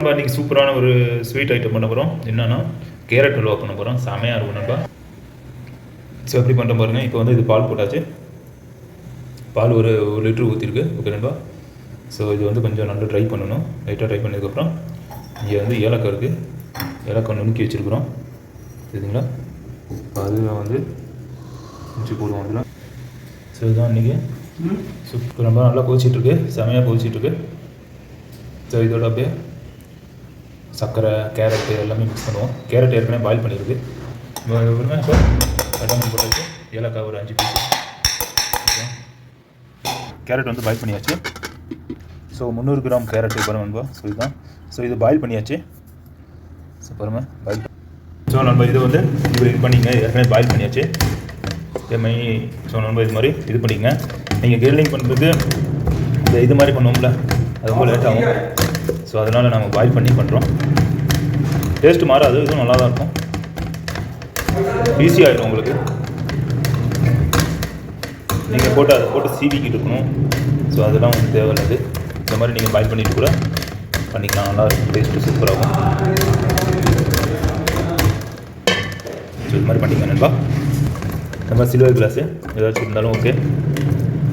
நம்ம இன்னைக்கு சூப்பரான ஒரு ஸ்வீட் ஐட்டம் பண்ண போகிறோம் என்னன்னா கேரட் அல்வா பண்ண போகிறோம் செமையாக இருக்கும் நண்பா. ஸோ எப்படி பண்ணுற பாருங்க. இப்போ வந்து இது பால் போட்டாச்சு. பால் ஒரு ஒரு லிட்டர் ஊற்றிருக்கு ஓகே நண்பா. ஸோ இது வந்து கொஞ்சம் நல்லா ட்ரை பண்ணணும். லைட்டாக ட்ரை பண்ணதுக்கப்புறம் இங்கே வந்து ஏலக்காய் இருக்குது ஏலக்காய் நுணுக்கி வச்சுருக்குறோம். சரிங்களா? அது வந்து கொஞ்சம் போடுவோம் அதில். ஸோ இதுதான் இன்றைக்கி சூப்பர் ரொம்ப நல்லா கொதிச்சிட்ருக்கு செமையாக கொதிச்சிட்ருக்கு ஸோ இதோட அப்படியே சர்க்கரை கேரட்டு எல்லாமே மிக்ஸ் பண்ணுவோம். கேரட் ஏற்கனவே பாயில் பண்ணியிருக்கு. இப்போ இப்போ போட்டு ஏலக்காய் ஒரு அஞ்சு பீஸ் கேரட் வந்து பாயில் பண்ணியாச்சு. ஸோ முந்நூறு கிராம் கேரட் பாருங்க நண்பா. ஸோ இதுதான். ஸோ இது பாயில் பண்ணியாச்சு. ஸோ பாருங்க. பாயில் ஸோ நண்பா இது வந்து இப்படி இது பண்ணிங்க. ஏற்கனவே பாயில் பண்ணியாச்சு. இதேமாதிரி ஸோ நண்பா இது மாதிரி இது பண்ணிங்க. நீங்கள் கிரில்லிங் பண்ணுறது இந்த இது மாதிரி பண்ணுவோம்ல. அது ரொம்ப லேட் ஆகும். ஸோ அதனால் நாங்கள் பாயில் பண்ணி பண்ணுறோம் டேஸ்ட் மாறாது இதுவும் நல்லா தான் இருக்கும் ஈஸியாகிடும் உங்களுக்கு. நீங்கள் போட்டு அதை போட்டு சீவிக்கிட்டு இருக்கணும். ஸோ அதெல்லாம் வந்து தேவையில்லாது. இந்த மாதிரி நீங்கள் பாயில் பண்ணிட்டு கூட பண்ணிக்கலாம். நல்லா இருக்கும். டேஸ்ட்டு சூப்பராகும் ஸோ இது மாதிரி பண்ணிக்கலாம் நண்பா. இந்த மாதிரி சில்வர் கிளாஸு ஏதாச்சும் இருந்தாலும் ஓகே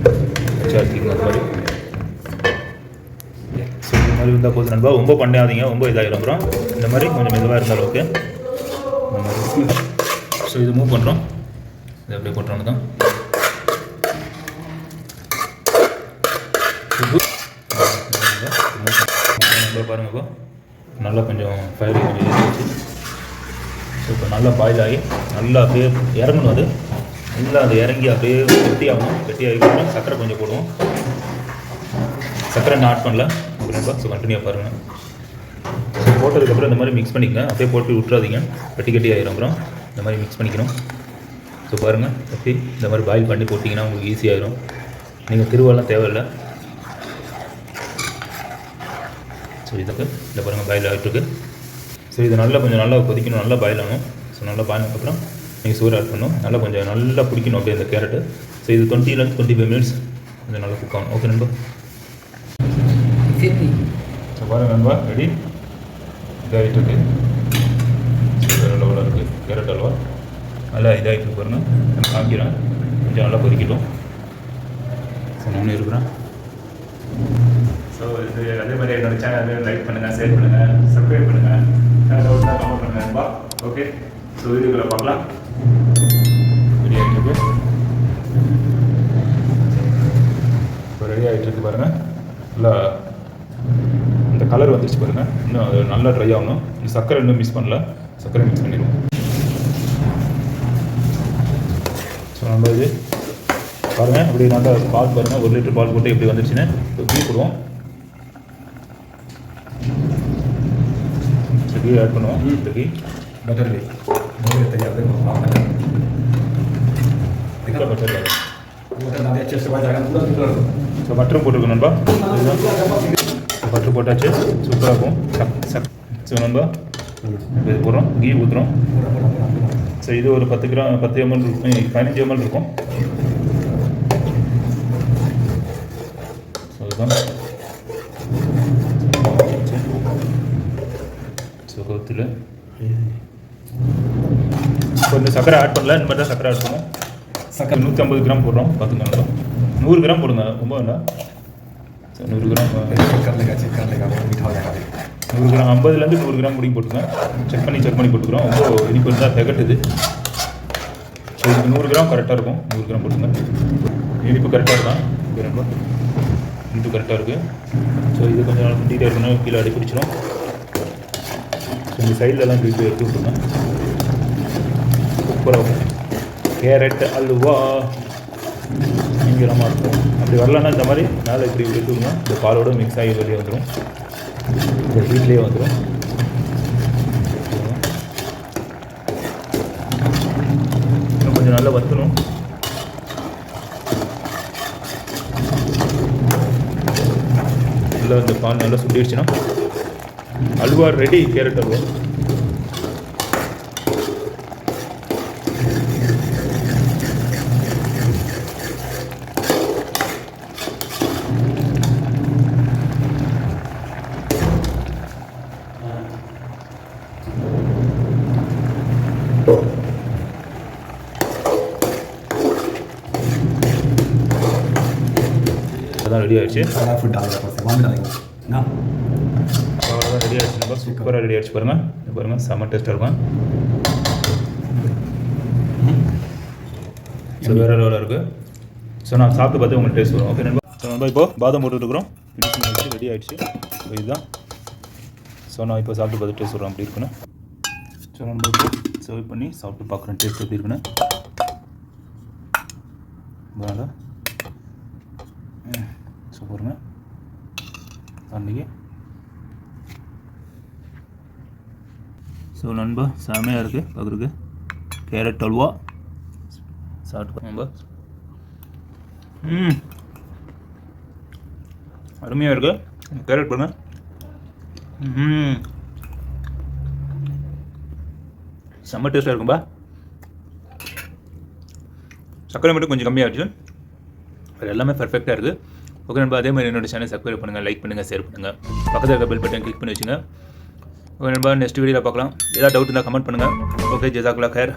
வச்சு வச்சுக்கோங்க அந்த மாதிரி. இந்த மாதிரி இருந்தால் போதும் நண்பா. ரொம்ப பண்ணாதீங்க. ரொம்ப இதாகிடும் அப்புறம். இந்த மாதிரி கொஞ்சம் மெதுவாக இருந்தால் ஓகே இந்த மாதிரி. ஸோ இது மூவ் பண்ணுறோம் இது அப்படியே போட்டுறோம் தான் நல்லா பாருங்க இப்போ நல்லா கொஞ்சம் ஃபயர் கொஞ்சம் ஸோ இப்போ நல்லா பாயில் ஆகி நல்லா அப்படியே இறங்கணும் அது. நல்லா அது இறங்கி அப்படியே கெட்டியாகணும். கெட்டியாகி சர்க்கரை கொஞ்சம் போடுவோம். சர்க்கரை நான் ஆட் பண்ணல. கண்டிப்பாக ஸோ கண்டினியூ பாருங்கள் போட்டதுக்கப்புறம் இந்த மாதிரி மிக்ஸ் பண்ணிக்கங்க. அப்படியே போட்டு விட்றாதீங்க கட்டி கட்டி ஆயிரும் அப்புறம். இந்த மாதிரி மிக்ஸ் பண்ணிக்கணும். ஸோ பாருங்கள் கட்டி இந்த மாதிரி பாயில் பண்ணி போட்டிங்கன்னா உங்களுக்கு ஈஸியாகிடும் நீங்கள் திருவாலாம் தேவையில்லை. ஸோ இதுக்கு இந்த பாருங்கள் பாயில் ஆகிட்டுருக்கு ஸோ இது நல்லா கொஞ்சம் நல்லா கொதிக்கணும். நல்லா பாயில் ஆகணும். ஸோ நல்லா பாயினதுக்கப்புறம் நீங்கள் சோறு ஆட் பண்ணணும். நல்லா கொஞ்சம் நல்லா பிடிக்கணும் அப்படியே இந்த கேரட்டு ஸோ இது டுவெண்ட்டிலேருந்து டுவெண்ட்டி ஃபைவ் மினிட்ஸ் கொஞ்சம் நல்லா குக் ஆகணும். ஓகே நண்பா. ஸோ பாருங்க நண்பா ரெடி இதாகிட்டு இருக்கு. வேறு லெவலில் இருக்குது கேரட் அல்வா. நல்லா இதாகிட்டு இருக்கு பாருங்க. நான் காமிக்கிறேன். கொஞ்சம் நல்லா கொதிக்கட்டும். ஸோ நானும் இருக்கிறேன் ஸோ இது அதே மாதிரி என்னோட சேனல் லைக் பண்ணுங்கள் ஷேர் பண்ணுங்கள் சப்ஸ்கிரைப் பண்ணுங்கள் தான் கமெண்ட் பண்ணுங்கள் நண்பா. ஓகே ஸோ வீடியோக்குள்ள பார்க்கலாம். ரெடி ஆகிட்டு இருக்கு. இப்போ ரெடி ஆகிட்டு இருக்கு பாருங்கள் நல்லா இந்த கலர் வந்துருச்சு பாருங்க. இன்னும் நல்லா ட்ரை ஆகணும். இந்த சக்கரை இன்னும் மிஸ் பண்ணல. சர்க்கரை மிக்ஸ் பண்ணிடுவோம். ஸோ நம்ம இது பாருங்கள் இப்படி நல்லா பால் பாருங்கள் ஒரு லிட்டர் பால் போட்டு எப்படி வந்துருச்சுன்னு டீ போடுவோம். டீ ஆட் பண்ணுவோம். டீ பட்டர் டீ பட்டர் தெரியாது பட்டர் பட்டர் பட்டு போட்டாச்சு சூப்பராக இருக்கும் சக் சக் ஸோ நம்ம இது போடுறோம் கீ ஊற்றுறோம் ஸோ இது ஒரு பத்து கிராம் பத்து எம்எல் இருக்கும் பதினஞ்சு எம்எல் இருக்கும் ஸோ இதுதான் ஸோ கொஞ்சம் சக்கரை ஆட் பண்ணல இந்த மாதிரி தான் சக்கரை ஆட் பண்ணுவோம் சக்கரை நூற்றி ஐம்பது கிராம் போடுறோம் பார்த்துக்கலாம் நூறு கிராம் போடுங்க ரொம்ப இல்லை நூறு கிராம் செக் கரலைக்கா செக் நூறு கிராம் ஐம்பதுலேருந்து நூறு கிராம் முடியும் போட்டுக்கோங்க செக் பண்ணி செக் பண்ணி போட்டுக்கிறோம். ரொம்ப இனிப்பு இருந்தால் திகட்டுது. ஸோ இதுக்கு நூறு கிராம் கரெக்டாக இருக்கும். நூறு கிராம் போட்டுங்க. இனிப்பு கரெக்டாக இருக்கான் ரொம்ப இனிப்பு கரெக்டாக இருக்குது ஸோ இது கொஞ்சம் நாள் டீட்டெயில் இருக்கணும். கீழே அடி பிடிச்சிடும் ஸோ இந்த சைட்லலாம் டீட்டு எடுத்து விட்டுருங்க. சூப்பராக கேரட் அல்வா. பயங்கரமாக இருக்கும். அப்படி வரலன்னா இந்த மாதிரி மேலே இப்படி விட்டுருங்க இந்த பாலோட மிக்ஸ் ஆகி வெளியே வந்துடும் இந்த ஹீட்லேயே வந்துடும் இன்னும் கொஞ்சம் நல்லா வத்தணும். நல்லா இந்த பால் நல்லா சுண்டிடுச்சுன்னா அல்வா ரெடி கேரட் அல்வா. தான் ரெடி ஆகிடுச்சு அதான் ஃபுட் வாங்கிட்டாங்க அவ்வளோதான் ரெடி ஆகிடுச்சு நம்ம சூப்பராக ரெடி ஆயிடுச்சு பாருங்கள் பாருங்கள் செம்ம டேஸ்ட்டாக இருக்கும். ஸோ வேறு லெவலில் இருக்குது ஸோ நான் சாப்பிட்டு பார்த்து உங்களுக்கு டேஸ்ட் வரும். ஓகே நண்பா. இப்போ பாதம் போட்டுருக்குறோம் ஆகிடுச்சு ரெடி ஆகிடுச்சு ஸோ இதுதான். ஸோ நான் இப்போ சாப்பிட்டு பார்த்து டேஸ்ட் வரும். அப்படி இருக்குன்னு ஸோ நண்பா சர்வ் பண்ணி சாப்பிட்டு பார்க்குறேன். டேஸ்ட் எப்படி இருக்குன்னு. அன்றைக்கி ஸோ நண்பா செமையாக இருக்குது பார்க்குறதுக்கு கேரட் அல்வா. சாப்பிட்டு நண்பா. ம். அருமையாக இருக்கு. கேரட் பாருங்க. ம். செம்ம டேஸ்ட்டாக இருக்கும்பா. சர்க்கரை மட்டும் கொஞ்சம் கம்மியாகிடுச்சு வேறு எல்லாமே பர்ஃபெக்டாக இருக்குது ஓகே நண்பா அதே மாதிரி என்னோட சேனல் சப்ஸ்கிரைப் பண்ணுங்கள் லைக் பண்ணுங்கள் ஷேர் பண்ணுங்கள் பக்கத்தில் இருக்க பெல் பட்டன் கிளிக் பண்ணி வச்சுங்க. ஓகே நண்பா நெக்ஸ்ட் வீடியோவில் பார்க்கலாம். ஏதாவது டவுட் இருந்தால் கமெண்ட் பண்ணுங்கள் ஓகே ஜெசாக்குலா கேர்